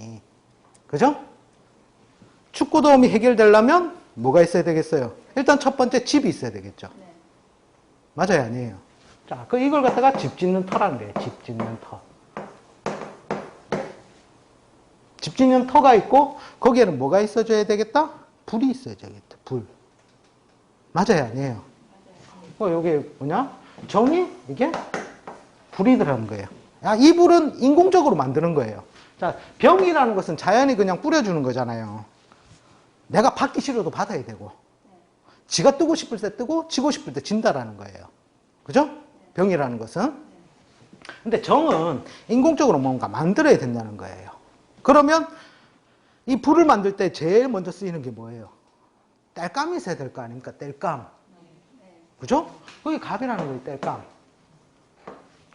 당연히. 그죠? 축구 도움이 해결되려면 뭐가 있어야 되겠어요? 일단 첫 번째 집이 있어야 되겠죠. 네. 맞아요, 아니에요? 자, 그 이걸 갖다가 집 짓는 거예요. 집 짓는 터. 집 짓는 터가 있고 거기에는 뭐가 있어줘야 되겠다? 불이 있어야겠다. 불. 맞아요, 아니에요? 어, 여기 뭐냐? 정이 이게 불이 들어가는 거예요. 야, 이 불은 인공적으로 만드는 거예요. 자, 병이라는 것은 자연이 그냥 뿌려주는 거잖아요. 내가 받기 싫어도 받아야 되고, 지가 뜨고 싶을 때 뜨고, 지고 싶을 때 진다라는 거예요. 그죠? 병이라는 것은. 근데 정은 인공적으로 뭔가 만들어야 된다는 거예요. 그러면 이 불을 만들 때 제일 먼저 쓰이는 게 뭐예요? 땔감이 있어야 될 거 아닙니까? 땔감. 그죠? 그게 갑이라는 거예요, 땔감.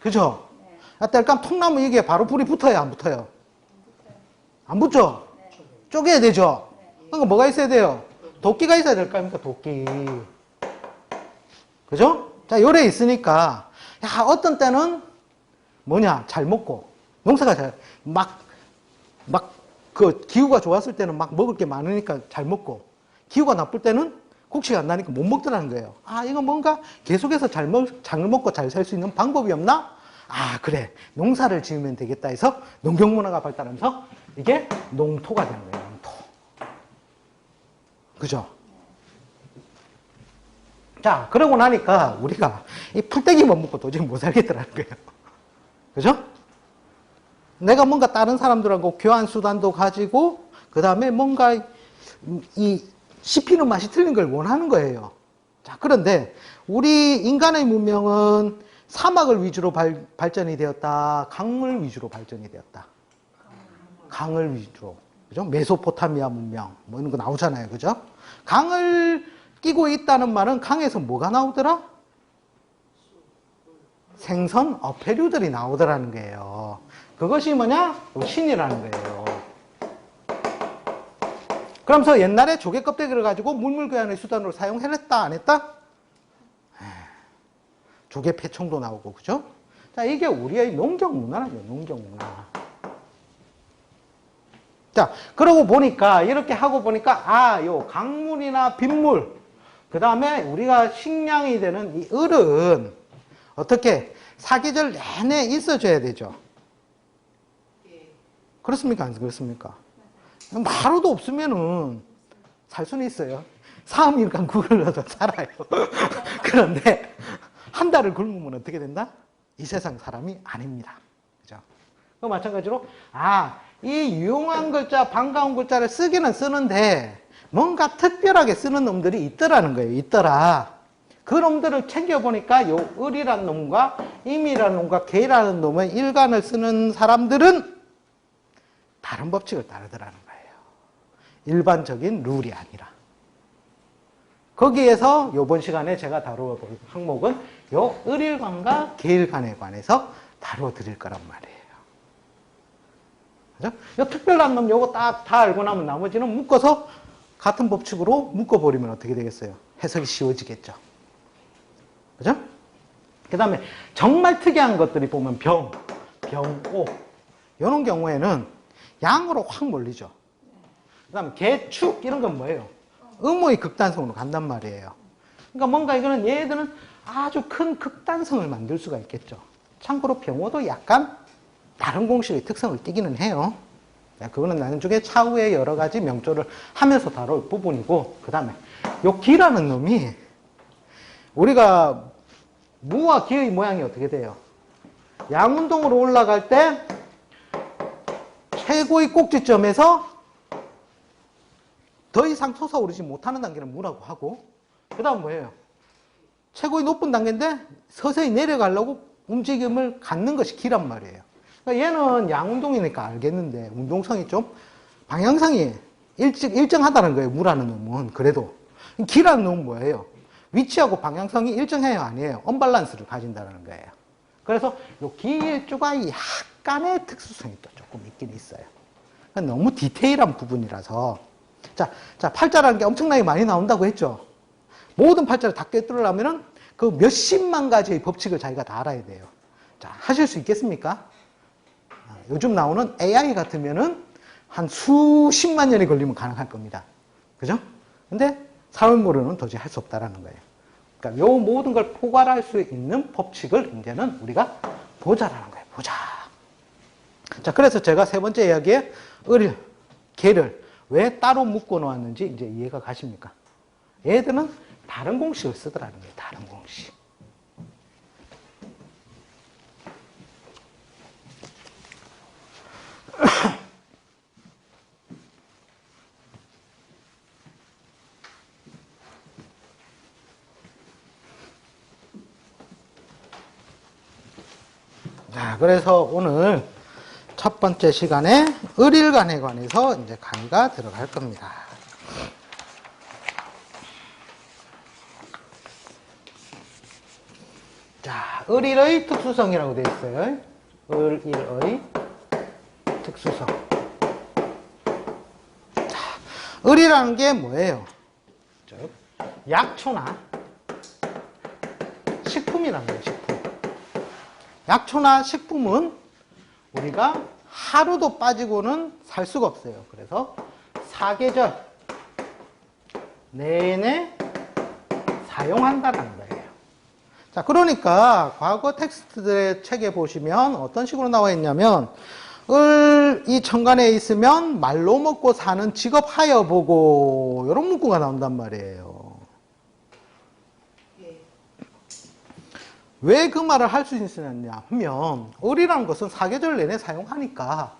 그죠? 네. 아, 땔감 통 나면 이게 바로 불이 붙어요, 안 붙어요? 안 붙죠? 쪼개야 되죠? 그러니까 뭐가 있어야 돼요? 도끼가 있어야 될 거 아닙니까? 도끼. 그죠? 자, 요래 있으니까, 야, 어떤 때는 뭐냐, 잘 먹고, 농사가 잘, 막, 막, 그, 기후가 좋았을 때는 막 먹을 게 많으니까 잘 먹고, 기후가 나쁠 때는 곡식이 안 나니까 못 먹더라는 거예요. 아, 이거 뭔가 계속해서 잘 먹, 잘 먹고 잘 살 수 있는 방법이 없나? 아, 그래. 농사를 지으면 되겠다 해서 농경문화가 발달하면서 이게 농토가 되는 거예요, 농토. 그죠? 자, 그러고 나니까 우리가 이 풀떼기만 먹고 도저히 못 살겠더라는 거예요. 그죠? 내가 뭔가 다른 사람들하고 교환 수단도 가지고, 그 다음에 뭔가 이 씹히는 맛이 틀린 걸 원하는 거예요. 자, 그런데 우리 인간의 문명은 사막을 위주로 발, 발전이 되었다. 강물 위주로 발전이 되었다. 강을 위주로. 그죠? 메소포타미아 문명. 뭐 이런 거 나오잖아요. 그죠? 강을 끼고 있다는 말은 강에서 뭐가 나오더라? 생선, 어패류들이 나오더라는 거예요. 그것이 뭐냐? 신이라는 거예요. 그러면서 옛날에 조개 껍데기를 가지고 물물 교환의 수단으로 사용했다, 안 했다? 에이, 조개 폐총도 나오고, 그죠? 자, 이게 우리의 농경 문화라죠, 농경 문화. 자, 그러고 보니까, 이렇게 하고 보니까, 아, 요 강물이나 빗물, 그 다음에 우리가 식량이 되는 이 을은 어떻게 사계절 내내 있어줘야 되죠. 그렇습니까? 안 그렇습니까? 마루도 없으면은 살 수는 있어요. 3일간 굶으려도 살아요. 그런데 한 달을 굶으면 어떻게 된다? 이 세상 사람이 아닙니다. 그죠? 그 마찬가지로 아, 이 유용한 글자, 반가운 글자를 쓰기는 쓰는데 뭔가 특별하게 쓰는 놈들이 있더라는 거예요. 있더라. 그 놈들을 챙겨보니까 요 을이라는 놈과 임이라는 놈과 개라는 놈의 일간을 쓰는 사람들은 다른 법칙을 따르더라는 거예요. 일반적인 룰이 아니라. 거기에서 이번 시간에 제가 다루어 볼 항목은 요 을일관과 계일관에 관해서 다루어 드릴 거란 말이에요. 그죠? 요 특별한 놈 요거 딱 다 알고 나면 나머지는 묶어서 같은 법칙으로 묶어버리면 어떻게 되겠어요? 해석이 쉬워지겠죠. 그죠? 그 다음에 정말 특이한 것들이 보면 병, 병오. 이런 경우에는 양으로 확 몰리죠. 그 다음에 개축, 이런 건 뭐예요? 음모의 극단성으로 간단 말이에요. 그러니까 뭔가 이거는 얘들은 아주 큰 극단성을 만들 수가 있겠죠. 참고로 병호도 약간 다른 공식의 특성을 띠기는 해요. 네, 그거는 나중에 차후에 여러 가지 명조를 하면서 다룰 부분이고, 그 다음에 요 기라는 놈이 우리가 무와 기의 모양이 어떻게 돼요? 양운동으로 올라갈 때 최고의 꼭지점에서 더 이상 솟아오르지 못하는 단계는 무라고 하고 그 다음 뭐예요? 최고의 높은 단계인데 서서히 내려가려고 움직임을 갖는 것이 기란 말이에요. 그러니까 얘는 양운동이니까 알겠는데 운동성이 좀 방향성이 일찍, 일정하다는 거예요. 무라는 놈은 그래도 기라는 놈은 뭐예요? 위치하고 방향성이 일정해요 아니에요? 언밸런스를 가진다는 거예요. 그래서 요 기일주가 약간의 특수성이 또 조금 있긴 있어요. 너무 디테일한 부분이라서 자, 자 팔자라는 게 엄청나게 많이 나온다고 했죠. 모든 팔자를 다 꿰뚫으려면은 그 몇십만 가지의 법칙을 자기가 다 알아야 돼요. 자, 하실 수 있겠습니까? 아, 요즘 나오는 AI 같으면은 한 수십만 년이 걸리면 가능할 겁니다. 그죠? 근데 사회물로는 도저히 할 수 없다라는 거예요. 그러니까 요 모든 걸 포괄할 수 있는 법칙을 이제는 우리가 보자라는 거예요. 보자. 자, 그래서 제가 세 번째 이야기에 을, 개를 왜 따로 묶어 놓았는지 이제 이해가 가십니까? 얘들은 다른 공식을 쓰더라는 거예요. 다른 공식. 자, 그래서 오늘 첫 번째 시간에 을일간에 관해서 이제 강의가 들어갈 겁니다. 자, 을일의 특수성이라고 되어 있어요. 을일의 특수성. 자, 을이라는 게 뭐예요? 즉, 약초나 식품이라는 거예요, 식품. 약초나 식품은 우리가 하루도 빠지고는 살 수가 없어요. 그래서 사계절 내내 사용한다는 거예요. 자, 그러니까 과거 텍스트들의 책에 보시면 어떤 식으로 나와 있냐면 을, 이 천간에 있으면 말로 먹고 사는 직업 하여 보고 이런 문구가 나온단 말이에요. 왜그 말을 할 수 있느냐 하면 을이라는 것은 사계절 내내 사용하니까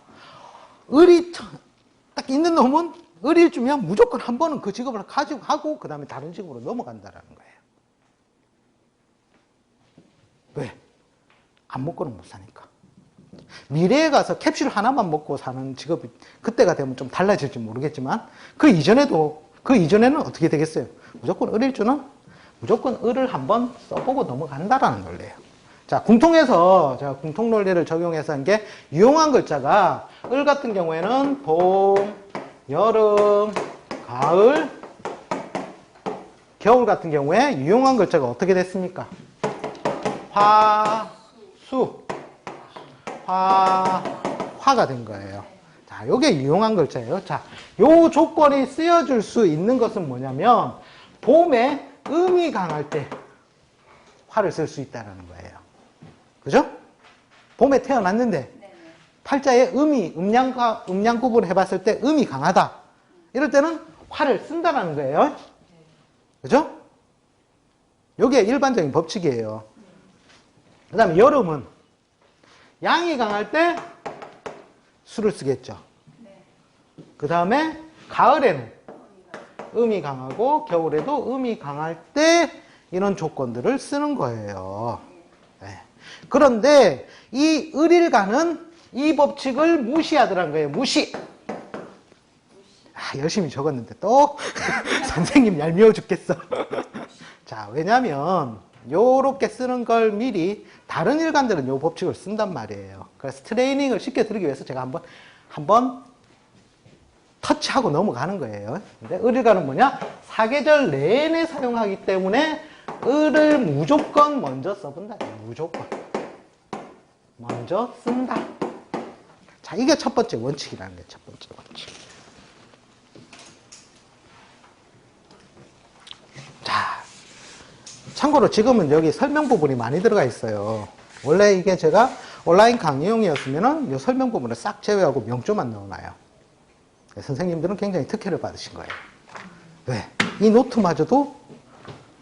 을이 천- 딱 있는 놈은 을일 주면 무조건 한 번은 그 직업을 가지고 하고 그 다음에 다른 직업으로 넘어간다라는 거예요. 왜? 안 먹고는 못 사니까. 미래에 가서 캡슐 하나만 먹고 사는 직업이 그때가 되면 좀 달라질지 모르겠지만 그 이전에도 그 이전에는 어떻게 되겠어요? 무조건 을일주는 무조건 을을 한번 써보고 넘어간다라는 논리예요. 자, 궁통에서 제가 궁통 논리를 적용해서 한 게 유용한 글자가 을 같은 경우에는 봄, 여름, 가을, 겨울 같은 경우에 유용한 글자가 어떻게 됐습니까? 화, 수, 화, 화가 된 거예요. 자, 요게 유용한 글자예요. 자, 요 조건이 쓰여줄 수 있는 것은 뭐냐면, 봄에 음이 강할 때 화를 쓸 수 있다는 거예요. 그죠? 봄에 태어났는데, 팔자에 음이, 음양과, 음양 구분을 해봤을 때 음이 강하다. 이럴 때는 화를 쓴다는 거예요. 그죠? 요게 일반적인 법칙이에요. 그 다음에 여름은 양이 강할 때 술을 쓰겠죠. 그 다음에 가을에는 음이 강하고 겨울에도 음이 강할 때 이런 조건들을 쓰는 거예요. 네. 그런데 이 을일간은 이 법칙을 무시하더란 거예요. 무시. 아, 열심히 적었는데 또 선생님 얄미워 죽겠어. 자, 왜냐면 요렇게 쓰는 걸 미리 다른 일간들은 요 법칙을 쓴단 말이에요. 그래서 트레이닝을 쉽게 들기 위해서 제가 한번 한번 터치하고 넘어가는 거예요. 근데 을일간은 뭐냐? 사계절 내내 사용하기 때문에 을을 무조건 먼저 써본다. 무조건. 먼저 쓴다. 자, 이게 첫 번째 원칙이라는 게 첫 번째 원칙. 참고로 지금은 여기 설명 부분이 많이 들어가 있어요. 원래 이게 제가 온라인 강의용이었으면은 이 설명 부분을 싹 제외하고 명조만 넣어놔요. 선생님들은 굉장히 특혜를 받으신 거예요. 왜? 이 노트마저도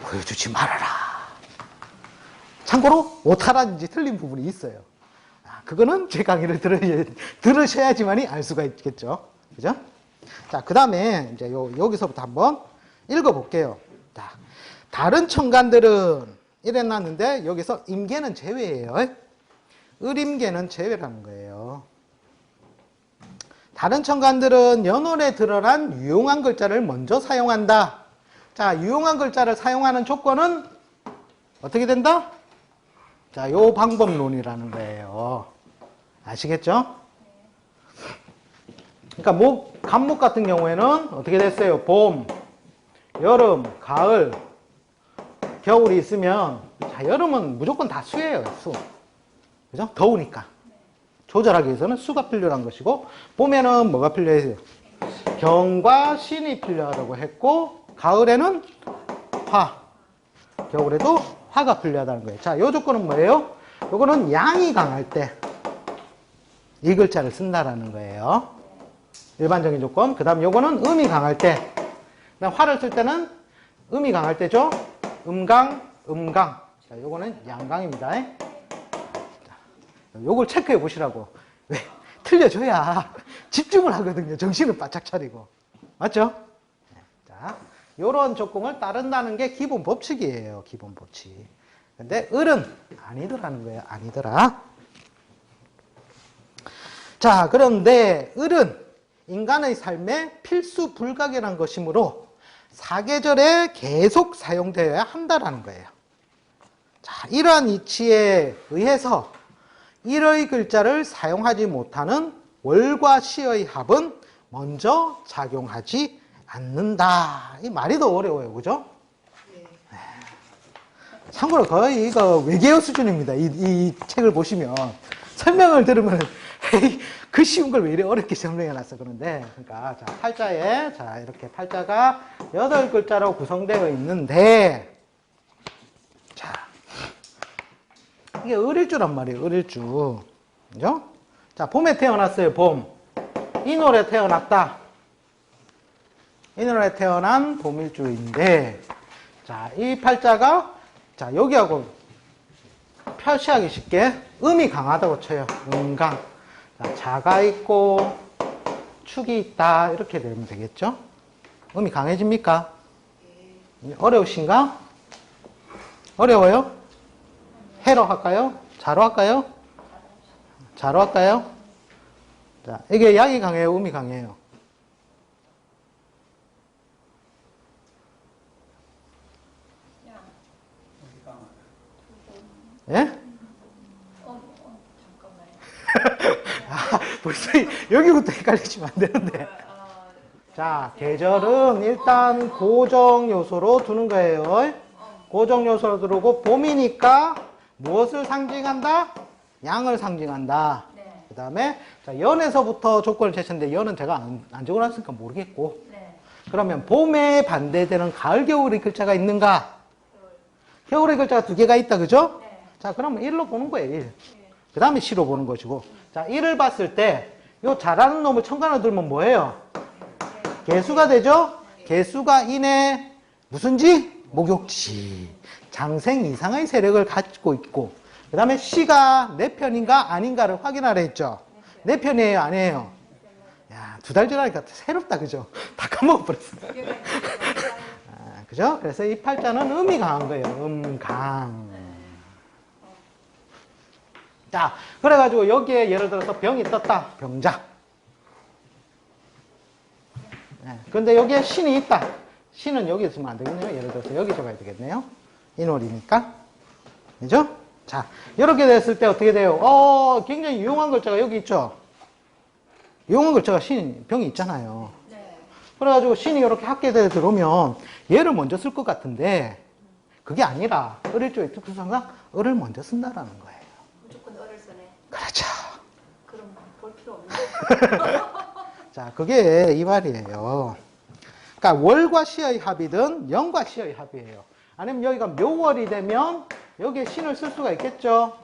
보여주지 말아라. 참고로 오타라든지 틀린 부분이 있어요. 아, 그거는 제 강의를 들으, 들으셔야 지만이 알 수가 있겠죠. 그죠? 자, 그 다음에 이제 요, 여기서부터 한번 읽어볼게요. 자, 다른 천간들은 이래놨는데 여기서 임계는 제외예요. 을임계는 제외라는 거예요. 다른 천간들은 연월에 드러난 유용한 글자를 먼저 사용한다. 자, 유용한 글자를 사용하는 조건은 어떻게 된다? 자, 요 방법론이라는 거예요. 아시겠죠? 그러니까 목, 간목 같은 경우에는 어떻게 됐어요? 봄, 여름, 가을, 겨울이 있으면 자, 여름은 무조건 다 수예요, 수. 그죠? 더우니까. 조절하기 위해서는 수가 필요한 것이고 봄에는 뭐가 필요해요? 경과 신이 필요하다고 했고 가을에는 화, 겨울에도 화가 필요하다는 거예요. 자, 요 조건은 뭐예요? 요거는 양이 강할 때 이 글자를 쓴다라는 거예요. 일반적인 조건. 그 다음 요거는 음이 강할 때. 화를 쓸 때는 음이 강할 때죠. 음강, 음강. 자, 요거는 양강입니다. 자, 요걸 체크해 보시라고. 왜? 틀려줘야 집중을 하거든요. 정신을 바짝 차리고. 맞죠? 네, 자, 요런 조건을 따른다는 게 기본 법칙이에요. 기본 법칙. 근데 을은 아니더라는 거예요. 아니더라. 자, 그런데 을은 인간의 삶에 필수 불가결한 것이므로 사계절에 계속 사용되어야 한다라는 거예요. 자, 이러한 이치에 의해서 일의 글자를 사용하지 못하는 월과 시의 합은 먼저 작용하지 않는다. 이 말이 더 어려워요. 그죠? 네. 참고로 거의 이거 외계어 수준입니다. 이, 이 책을 보시면. 설명을 들으면, 그 쉬운 걸 왜 이래 어렵게 설명해 놨어. 그런데. 그러니까, 자, 팔자에, 자, 이렇게 팔자가 여덟 글자로 구성되어 있는데, 자, 이게 을일주란 말이에요. 을일주. 그죠? 자, 봄에 태어났어요. 봄. 이 노래 태어났다. 이 노래 태어난 봄일주인데, 자, 이 팔자가, 자, 여기하고 표시하기 쉽게 음이 강하다고 쳐요. 음강. 자, 자가 있고, 축이 있다. 이렇게 되면 되겠죠? 음이 강해집니까? 어려우신가? 어려워요? 해로 할까요? 자로 할까요? 자로 할까요? 자, 이게 양이 강해요? 음이 강해요? 예? 아, 벌써 여기부터 헷갈리시면 안 되는데. 자, 계절은 일단 고정 요소로 두는 거예요. 고정 요소로 두고 봄이니까 무엇을 상징한다? 양을 상징한다. 네. 그 다음에 자, 연에서부터 조건을 제시했는데 연은 제가 안, 안 적어놨으니까 모르겠고 네. 그러면 봄에 반대되는 가을 겨울의 글자가 있는가? 겨울의 글자가 두 개가 있다 그죠? 네. 자 그러면 1로 보는 거예요 1. 그 다음에 시로 보는 것이고 자 1을 봤을 때 요 잘하는 놈을 청간을 들면 뭐예요? 개수가 되죠? 개수가 인의 무슨 지? 목욕지. 장생 이상의 세력을 갖고 있고 그 다음에 시가 내 편인가 아닌가를 확인하라 했죠. 내 편이에요 아니에요? 야, 두 달 전하니까 새롭다 그죠? 다 까먹어버렸어. 아, 그죠? 그래서 이 팔자는 음이 강한 거예요. 음강. 자, 그래가지고 여기에 예를 들어서 병이 떴다. 병자. 네, 근데 여기에 신이 있다. 신은 여기 있으면 안 되겠네요. 예를 들어서 여기 적어야 되겠네요. 인월이니까. 그죠? 자, 이렇게 됐을 때 어떻게 돼요? 어, 굉장히 유용한 글자가 여기 있죠? 유용한 글자가 신, 병이 있잖아요. 네. 그래가지고 신이 이렇게 학계대에 들어오면 얘를 먼저 쓸 것 같은데 그게 아니라 을일조의 특수상상 을을 먼저 쓴다라는 거예요. 그렇죠. 그럼 볼 필요 없네. 자, 그게 이 말이에요. 그러니까 월과 시의 합이든 영과 시의 합이에요. 아니면 여기가 묘월이 되면 여기에 신을 쓸 수가 있겠죠.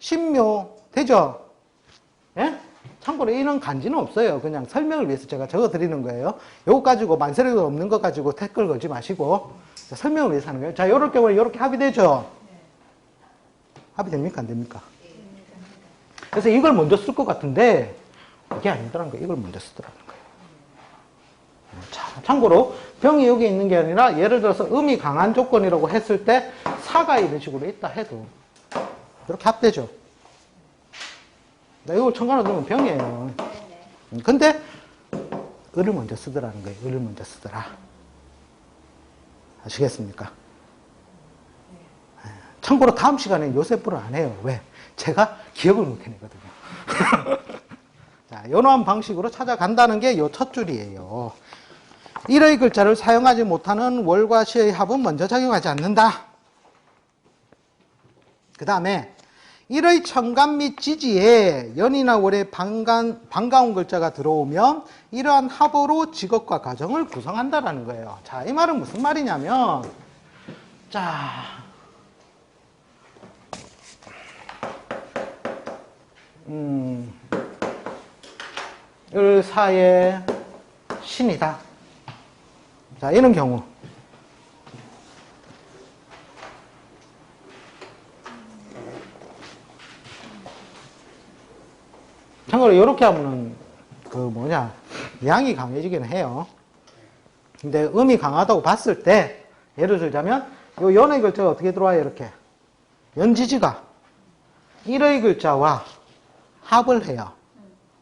신묘 되죠. 예? 참고로 이런 간지는 없어요. 그냥 설명을 위해서 제가 적어 드리는 거예요. 요거 가지고 만세력도 없는 거 가지고 댓글 걸지 마시고 자, 설명을 위해서 하는 거예요. 자, 요럴 경우에 이렇게 합이 되죠. 합이 됩니까? 안 됩니까? 그래서 이걸 먼저 쓸 것 같은데 그게 아니더라는 거예요. 이걸 먼저 쓰더라는 거예요. 자, 참고로 병이 여기 있는 게 아니라 예를 들어서 음이 강한 조건이라고 했을 때 사가 이런 식으로 있다 해도 이렇게 합되죠. 나 이걸 청간을 들면 병이에요. 음, 근데 을을 먼저 쓰더라는 거예요. 을을 먼저 쓰더라. 아시겠습니까? 예. 참고로 다음 시간에 요셉불을 안 해요. 왜? 제가 기억을 못 해내거든요. 자, 이러한 방식으로 찾아간다는 게요첫 줄이에요. 일의 글자를 사용하지 못하는 월과 시의 합은 먼저 작용하지 않는다. 그 다음에 일의 천간 및 지지에 연이나 월의 반간, 반가운 글자가 들어오면 이러한 합어로 직업과 가정을 구성한다라는 거예요. 자, 이 말은 무슨 말이냐면, 자, 음, 을 사의 신이다. 자, 이런 경우. 참고로 이렇게 하면은 그 뭐냐 양이 강해지긴 해요. 근데 음이 강하다고 봤을 때 예를 들자면 요 연의 글자가 어떻게 들어와요 이렇게 연지지가 일의 글자와 합을 해요.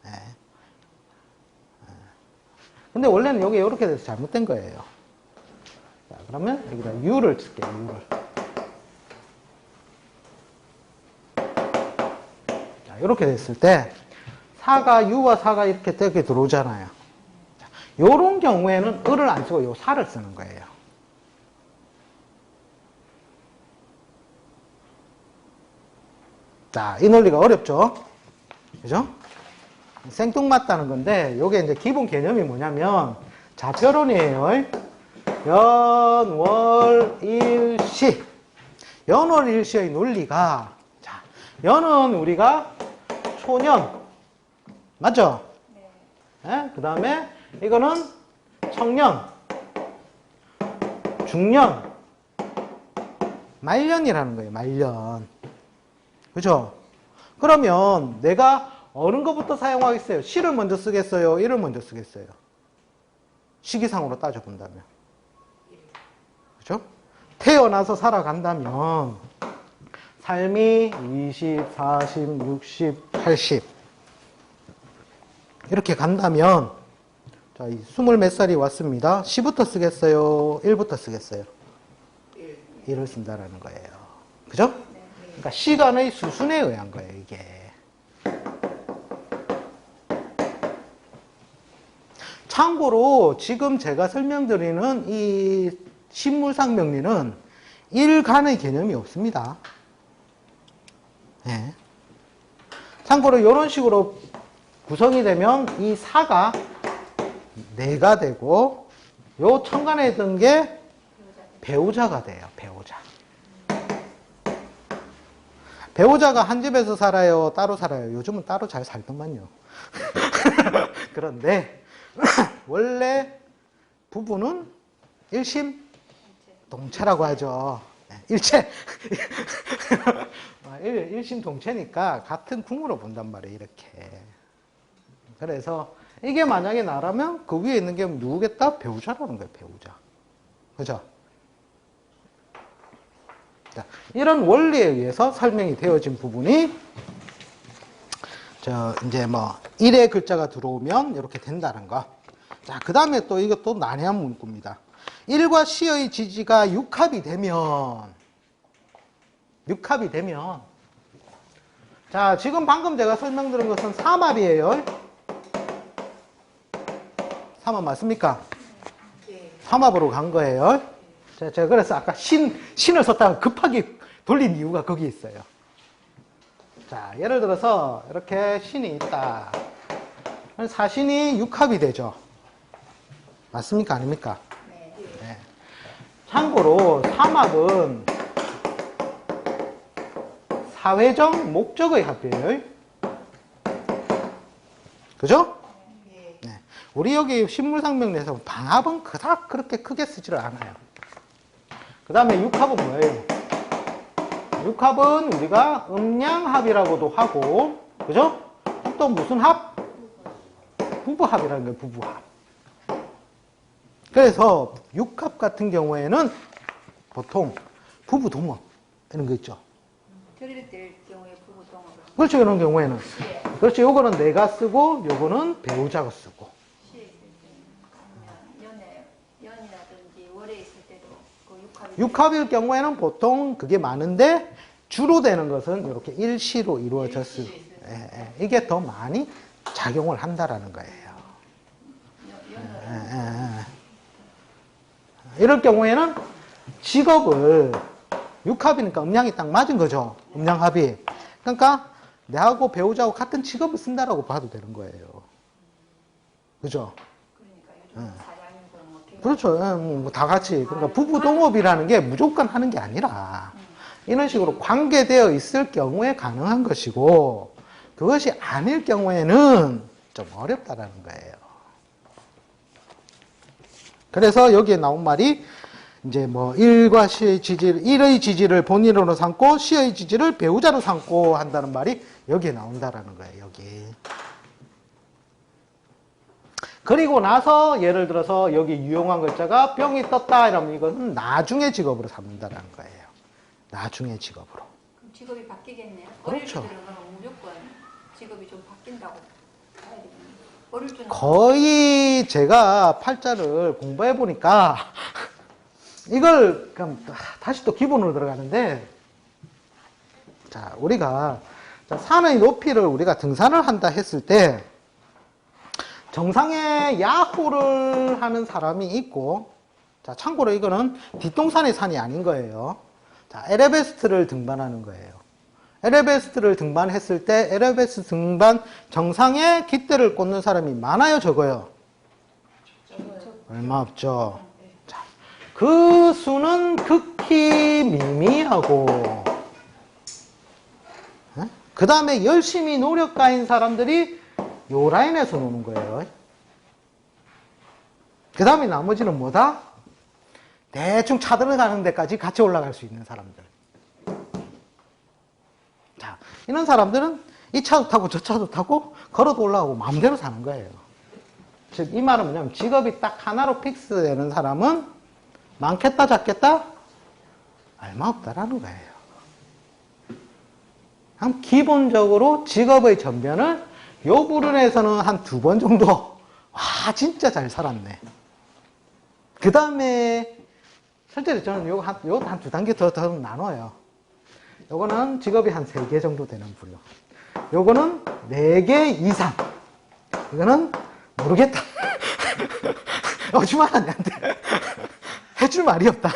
예. 예. 근데 원래는 여기 이렇게 돼서 잘못된 거예요. 자, 그러면 여기다 유를 쓸게요. 유를. 자, 이렇게 됐을 때 사가 유와 사가 이렇게 이렇게 들어오잖아요. 자, 요런 경우에는 을을 안 쓰고 요 사를 쓰는 거예요. 자, 이 논리가 어렵죠? 그죠? 생뚱맞다는 건데, 요게 이제 기본 개념이 뭐냐면, 자표론이에요. 연, 월, 일, 시. 연, 월, 일, 시의 논리가, 자, 연은 우리가 초년, 맞죠? 네. 그 다음에 이거는 청년, 중년, 말년이라는 거예요, 말년. 그죠? 그러면 내가 어느 것부터 사용하겠어요? 시를 먼저 쓰겠어요? 일을 먼저 쓰겠어요? 시기상으로 따져본다면. 그죠? 태어나서 살아간다면, 삶이 20, 40, 60, 80. 이렇게 간다면, 자, 이 스물 몇 살이 왔습니다. 시부터 쓰겠어요? 일부터 쓰겠어요? 일을 쓴다라는 거예요. 그죠? 그러니까 시간의 수순에 의한 거예요, 이게. 참고로 지금 제가 설명드리는 이 신물상 명리는 일간의 개념이 없습니다. 예. 참고로 이런 식으로 구성이 되면 이 사가 내가 되고 요 천간에 있던 게 배우자가 돼요. 배우자. 배우자가 한 집에서 살아요? 따로 살아요? 요즘은 따로 잘 살더만요. 그런데 원래 부부는 일심 동체라고 하죠. 네, 일체. 아, 일, 일심 동체니까 같은 궁으로 본단 말이에요. 이렇게. 그래서 이게 만약에 나라면 그 위에 있는 게 누구겠다? 배우자라는 거예요. 배우자. 그죠? 자, 이런 원리에 의해서 설명이 되어진 부분이 저 이제 뭐 일의 글자가 들어오면 이렇게 된다는 거. 자, 그 다음에 또 이것도 난해한 문구입니다. 일과 시의 지지가 육합이 되면 육합이 되면 자, 지금 방금 제가 설명드린 것은 삼합이에요. 삼합 맞습니까? 예. 삼합으로 간 거예요. 자, 제가 그래서 아까 신, 신을 썼다가 급하게 돌린 이유가 거기 있어요. 자, 예를 들어서 이렇게 신이 있다. 사신이 육합이 되죠. 맞습니까? 아닙니까? 네. 네. 참고로 삼합은 사회적 목적의 합이에요. 그죠? 예. 네. 우리 여기 신물상명리에서 방합은 그닥 그렇게 크게 쓰지를 않아요. 그 다음에 육합은 뭐예요? 육합은 우리가 음양합이라고도 하고, 그죠? 또 무슨 합? 부부합이라는 거예요, 부부합. 그래서 육합 같은 경우에는 보통 부부 동업 이런 거 있죠. 때 경우에 부부 동업을 그렇죠, 이런 경우에는. 시에 그렇죠, 요거는 내가 쓰고, 요거는 배우자가 쓰고. 시에 있을 때는 아니면 연애 연이라든지 월에 있을 때도 그 육합일 경우에는 보통 그게 많은데 주로 되는 것은 이렇게 일시로 이루어졌을 예, 예. 이게 더 많이 작용을 한다라는 거예요. 예, 예, 예. 이럴 경우에는 직업을 육합이니까 음양이 딱 맞은 거죠. 음양합이. 그러니까 내하고 배우자하고 같은 직업을 쓴다라고 봐도 되는 거예요. 그죠? 그러니까 그렇죠. 예, 뭐다 같이. 그러니까 부부 동업이라는 게 무조건 하는 게 아니라 이런 식으로 관계되어 있을 경우에 가능한 것이고 그것이 아닐 경우에는 좀 어렵다라는 거예요. 그래서 여기에 나온 말이 이제 뭐 일과 시의 지지를 일의 지지를 본인으로 삼고 시의 지지를 배우자로 삼고 한다는 말이 여기에 나온다라는 거예요. 여기. 그리고 나서 예를 들어서 여기 유용한 글자가 병이 떴다 이러면 이것은 나중에 직업으로 삼는다라는 거예요. 나중에 직업으로. 그럼 직업이 바뀌겠네요. 그렇죠. 어릴 때 들어가면 무조건 직업이 좀 바뀐다고. 어릴 때는 거의 제가 팔자를 공부해 보니까 이걸 그럼 다시 또 기본으로 들어가는데 자 우리가 자, 산의 높이를 우리가 등산을 한다 했을 때 정상에 야호를 하는 사람이 있고 자 참고로 이거는 뒷동산의 산이 아닌 거예요. 자 에레베스트를 등반하는 거예요. 에레베스트를 등반했을 때 에레베스트 등반 정상에 깃대를 꽂는 사람이 많아요, 적어요? 얼마 없죠. 자, 그 수는 극히 미미하고, 그 다음에 열심히 노력가인 사람들이 요 라인에서 노는 거예요. 그 다음에 나머지는 뭐다? 대충 차 들어가는 데까지 같이 올라갈 수 있는 사람들. 자, 이런 사람들은 이 차도 타고 저 차도 타고 걸어도 올라가고 마음대로 사는 거예요. 즉, 이 말은 뭐냐면 직업이 딱 하나로 픽스되는 사람은 많겠다, 작겠다? 얼마 없다라는 거예요. 한 기본적으로 직업의 전변을 요 부분에서는 한 두 번 정도, 와, 진짜 잘 살았네. 그 다음에, 실제로 저는 요거 한, 요거 한두 단계 더, 더 나눠요. 요거는 직업이 한 세 개 정도 되는 부류. 요거는 네 개 이상. 이거는 모르겠다. 어지만 아니한테 해줄 말이 없다.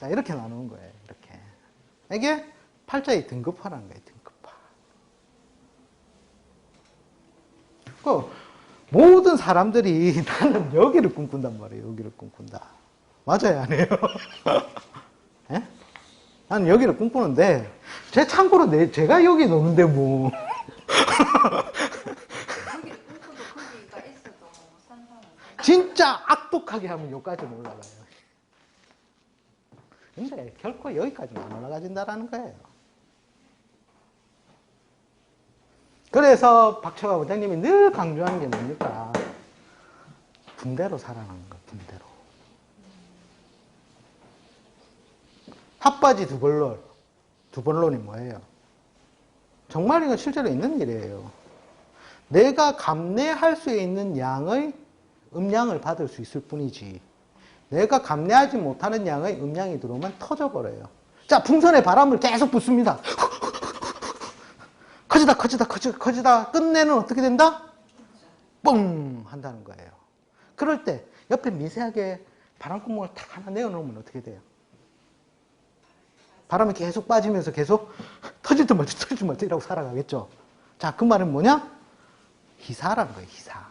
자, 이렇게 나누는 거예요. 이렇게. 이게 팔자의 등급화라는 거예요. 등급화. 그 모든 사람들이 나는 여기를 꿈꾼단 말이에요. 여기를 꿈꾼다. 맞아요, 안 해요? 예? 나는 여기를 꿈꾸는데, 제 참고로 내, 제가 여기 노는데 뭐. 진짜 악독하게 하면 여기까지는 올라가요. 근데 결코 여기까지는 안 올라가진다라는 거예요. 그래서 박철화 원장님이 늘 강조하는 게 뭡니까? 분대로 살아가는 거, 분대로. 핫바지 두 벌론. 두 벌론이 뭐예요? 정말 이건 실제로 있는 일이에요. 내가 감내할 수 있는 양의 음량을 받을 수 있을 뿐이지. 내가 감내하지 못하는 양의 음량이 들어오면 터져버려요. 자, 풍선에 바람을 계속 붓습니다. 커지다, 커지다, 커지다, 커지다. 끝내는 어떻게 된다? 뻥! 한다는 거예요. 그럴 때 옆에 미세하게 바람구멍을 탁 하나 내어놓으면 어떻게 돼요? 바람이 계속 빠지면서 계속 터질 듯 말듯 터질 듯 말듯 이라고 살아가겠죠. 자, 그 말은 뭐냐? 희사라는 거예요, 희사.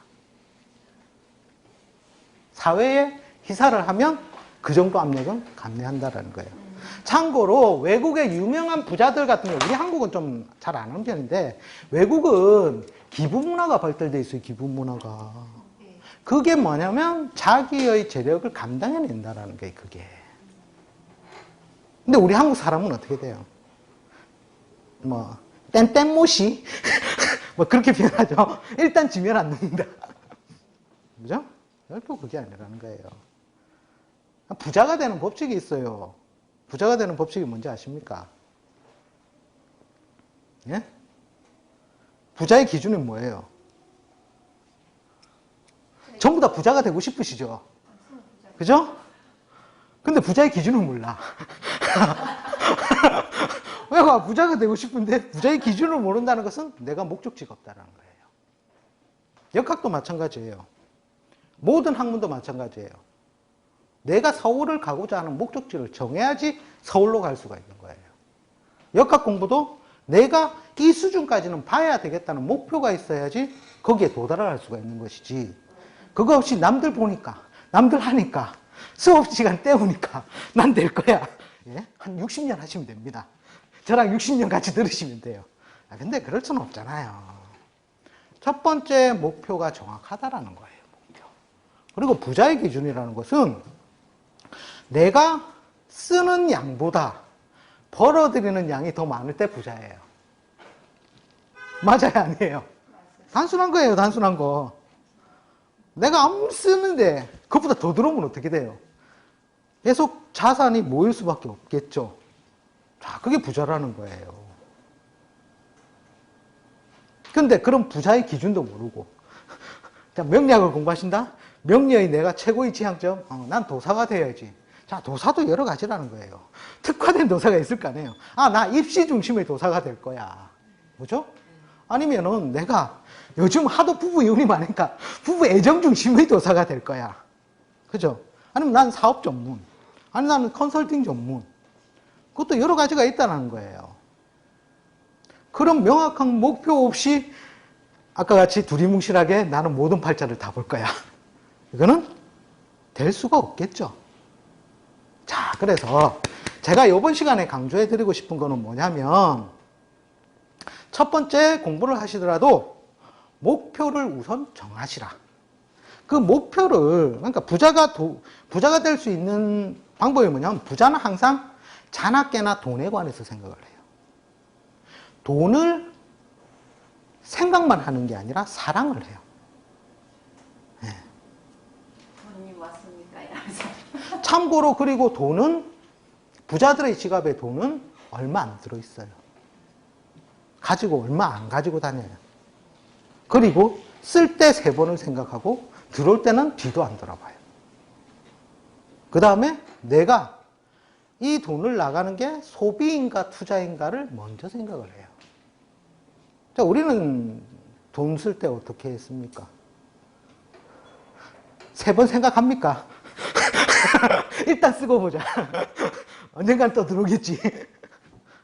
사회에 희사를 하면 그 정도 압력은 감내한다라는 거예요. 참고로 외국의 유명한 부자들 같은 경우, 우리 한국은 좀 잘 안 하는 편인데, 외국은 기부 문화가 발달돼 있어요, 기부 문화가. 예. 그게 뭐냐면 자기의 재력을 감당해낸다라는 게 그게. 근데 우리 한국 사람은 어떻게 돼요? 뭐, 땡땡모시? 뭐 그렇게 표현하죠. 일단 지면 안 된다. 그죠? 결코 그게 아니라는 거예요. 부자가 되는 법칙이 있어요. 부자가 되는 법칙이 뭔지 아십니까? 예? 부자의 기준은 뭐예요? 전부 다 부자가 되고 싶으시죠? 그죠? 근데 부자의 기준은 몰라. 왜가 부자가 되고 싶은데 부자의 기준을 모른다는 것은 내가 목적지가 없다는 거예요. 역학도 마찬가지예요. 모든 학문도 마찬가지예요. 내가 서울을 가고자 하는 목적지를 정해야지 서울로 갈 수가 있는 거예요. 역학 공부도 내가 이 수준까지는 봐야 되겠다는 목표가 있어야지 거기에 도달할 수가 있는 것이지. 그거 없이 남들 보니까, 남들 하니까, 수업 시간 때우니까 난 될 거야. 예? 한 60년 하시면 됩니다. 저랑 60년 같이 들으시면 돼요. 아, 근데 그럴 수는 없잖아요. 첫 번째 목표가 정확하다라는 거예요. 목표. 그리고 부자의 기준이라는 것은 내가 쓰는 양보다 벌어들이는 양이 더 많을 때 부자예요. 맞아요, 아니에요? 단순한 거예요, 단순한 거. 내가 아무리 쓰는데 그것보다 더 들어오면 어떻게 돼요? 계속 자산이 모일 수밖에 없겠죠. 자, 그게 부자라는 거예요. 근데 그런 부자의 기준도 모르고. 자, 명리학을 공부하신다? 명리의 내가 최고의 지향점? 어, 난 도사가 돼야지. 자, 도사도 여러 가지라는 거예요. 특화된 도사가 있을 거 아니에요. 아, 나 입시 중심의 도사가 될 거야. 뭐죠? 아니면은 내가 요즘 하도 부부 이혼이 많으니까 부부 애정 중심의 도사가 될 거야. 그죠? 아니면 난 사업 전문. 아니 나는 컨설팅 전문. 그것도 여러 가지가 있다는 거예요. 그런 명확한 목표 없이 아까 같이 두리뭉실하게 나는 모든 팔자를 다 볼 거야. 이거는 될 수가 없겠죠. 자, 그래서 제가 이번 시간에 강조해 드리고 싶은 거는 뭐냐면 첫 번째 공부를 하시더라도 목표를 우선 정하시라. 그 목표를 그러니까 부자가 도- 부자가 될 수 있는 방법이 뭐냐면 부자는 항상 자나깨나 돈에 관해서 생각을 해요. 돈을 생각만 하는 게 아니라 사랑을 해요. 돈이 왔습니까? 이러면서. 참고로 그리고 돈은 부자들의 지갑에 돈은 얼마 안 들어 있어요. 가지고 얼마 안 가지고 다녀요. 그리고 쓸 때 세 번을 생각하고 들어올 때는 뒤도 안 돌아봐요. 그 다음에 내가 이 돈을 나가는 게 소비인가 투자인가를 먼저 생각을 해요. 자, 우리는 돈 쓸 때 어떻게 했습니까? 세 번 생각합니까? 일단 쓰고 보자. 언젠간 또 들어오겠지.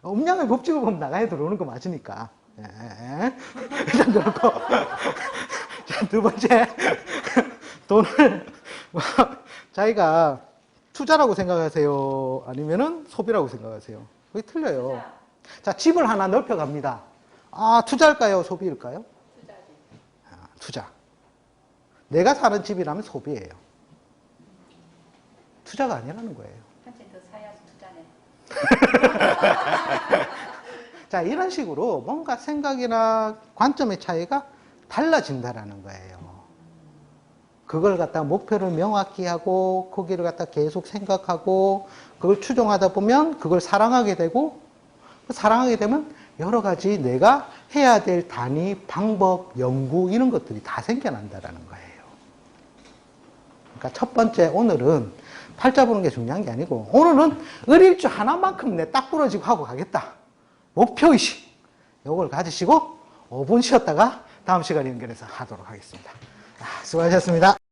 음량의 법칙을 보면 나가야 들어오는 거 맞으니까. 예. 일단 들어오고. 자, 두 번째. 돈을 뭐 자기가 투자라고 생각하세요? 아니면은 소비라고 생각하세요? 그게 틀려요. 자, 집을 하나 넓혀갑니다. 아, 투자일까요? 소비일까요? 아, 투자. 내가 사는 집이라면 소비예요. 투자가 아니라는 거예요. 자, 이런 식으로 뭔가 생각이나 관점의 차이가 달라진다라는 거예요. 그걸 갖다 목표를 명확히 하고 거기를 갖다 계속 생각하고 그걸 추종하다 보면 그걸 사랑하게 되고 그 사랑하게 되면 여러 가지 내가 해야 될 단위, 방법, 연구 이런 것들이 다 생겨난다라는 거예요. 그러니까 첫 번째 오늘은 팔자 보는 게 중요한 게 아니고 오늘은 을일주 하나만큼 내 딱 부러지고 하고 가겠다. 목표의식. 요걸 가지시고 5분 쉬었다가 다음 시간에 연결해서 하도록 하겠습니다. 아, 수고하셨습니다.